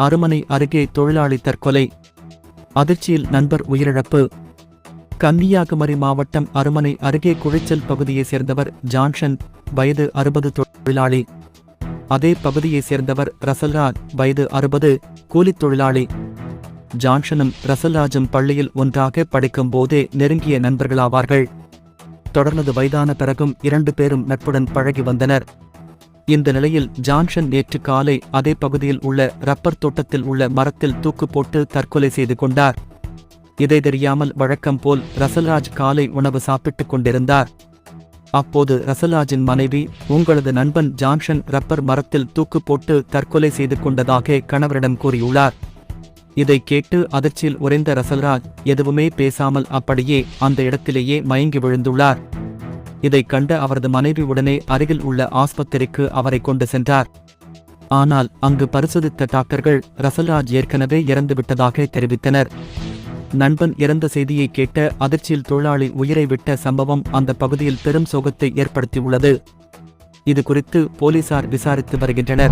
அருமனை அருகே தொழிலாளி தற்கொலை. அதிர்ச்சியில் நண்பர் உயிரிழப்பு. கன்னியாகுமரி மாவட்டம் அருமனை அருகே குழிச்சல் பகுதியைச் சேர்ந்தவர் ஜான்சன் வயது அறுபது தொழிலாளி. அதே பகுதியைச் சேர்ந்தவர் ரசல்ராஜ் வயது அறுபது கூலித் தொழிலாளி. ஜான்சனும் ரசல்ராஜும் பள்ளியில் ஒன்றாக படிக்கும் போதே நெருங்கிய நண்பர்களாவார்கள். தொடர்ந்து வயதான பிறகும் இரண்டு பேரும் நட்புடன் பழகி வந்தனர். இந்த நிலையில் ஜான்சன் நேற்று காலை அதே பகுதியில் உள்ள ரப்பர் தோட்டத்தில் உள்ள மரத்தில் தூக்கு போட்டு தற்கொலை செய்து கொண்டார். இதை தெரியாமல் வழக்கம் போல் ரசல்ராஜ் காலை உணவு சாப்பிட்டுக் கொண்டிருந்தார். அப்போது ரசல்ராஜின் மனைவி உங்களது நண்பன் ஜான்சன் ரப்பர் மரத்தில் தூக்கு போட்டு தற்கொலை செய்து கொண்டதாக கணவரிடம் கூறியுள்ளார். இதை கேட்டு அதிர்ச்சியில் உறைந்த ரசல்ராஜ் எதுவுமே பேசாமல் அப்படியே அந்த இடத்திலேயே மயங்கி விழுந்துள்ளார். இதைக் கண்ட அவரது மனைவி உடனே அருகில் உள்ள ஆஸ்பத்திரிக்கு அவரை கொண்டு சென்றார். ஆனால் அங்கு பரிசோதித்த டாக்டர்கள் ரசல்ராஜ் ஏற்கனவே இறந்துவிட்டதாக தெரிவித்தனர். நண்பன் இறந்த செய்தியை கேட்ட அதிர்ச்சியில் தொழிலாளி உயிரை விட்ட சம்பவம் அந்த பகுதியில் பெரும் சோகத்தை ஏற்படுத்தியுள்ளது. இது குறித்து போலீசார் விசாரித்து வருகின்றனர்.